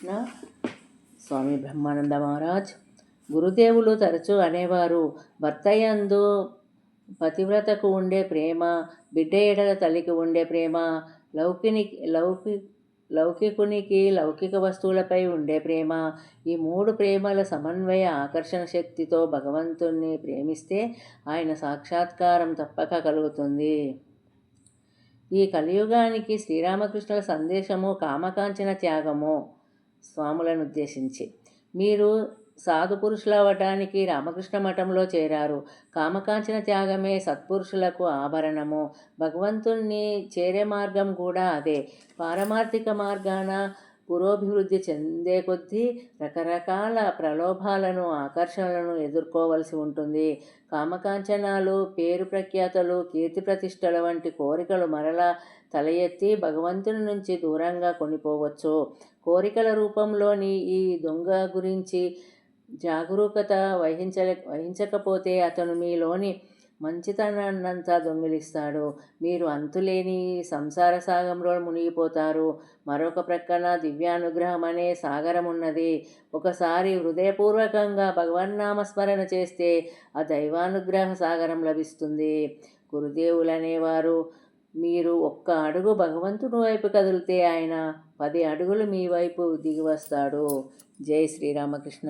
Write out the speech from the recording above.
కృష్ణ స్వామి బ్రహ్మానంద మహారాజ్ గురుదేవులు తరచూ అనేవారు. భర్తయందు పతివ్రతకు ఉండే ప్రేమ బిడ్డ ఎడల తల్లికి ఉండే ప్రేమ లౌకిని లౌకి లౌకికునికి లౌకిక వస్తువులపై ఉండే ప్రేమ. ఈ మూడు ప్రేమల సమన్వయ ఆకర్షణ శక్తితో భగవంతుణ్ణి ప్రేమిస్తే ఆయన సాక్షాత్కారం తప్పక కలుగుతుంది. ఈ కలియుగానికి శ్రీరామకృష్ణుల సందేశము కామకాంచన త్యాగము. స్వాములను ఉద్దేశించి. మీరు సాధు అవ్వటానికి రామకృష్ణ మఠంలో చేరారు. కామకాంచన త్యాగమే సత్పురుషులకు ఆభరణము. భగవంతుణ్ణి చేరే మార్గం కూడా అదే. పారమార్థిక మార్గాన పురోభివృద్ధి చెందే కొద్దీ రకరకాల ప్రలోభాలను ఆకర్షణలను ఎదుర్కోవలసి ఉంటుంది. కామకాంచనాలు పేరు ప్రఖ్యాతలు కీర్తి ప్రతిష్టల వంటి కోరికలు మరలా తల ఎత్తి భగవంతుని నుంచి దూరంగా కొనిపోవచ్చు. కోరికల రూపంలోని ఈ దొంగ గురించి జాగరూకత వహించలే వహించకపోతే అతను మీలోని మంచితనాన్నంతా దొంగిలిస్తాడు. మీరు అంతులేని సంసార సాగంలో మునిగిపోతారు. మరొక ప్రక్కన దివ్యానుగ్రహం అనే సాగరం ఉన్నది ఒకసారి హృదయపూర్వకంగా భగవన్నామస్మరణ చేస్తే ఆ దైవానుగ్రహ సాగరం లభిస్తుంది. గురుదేవులు అనేవారు మీరు ఒక్క అడుగు భగవంతుని వైపు కదిలితే ఆయన పది అడుగులు మీ వైపు దిగి వస్తాడు. జై శ్రీరామకృష్ణ.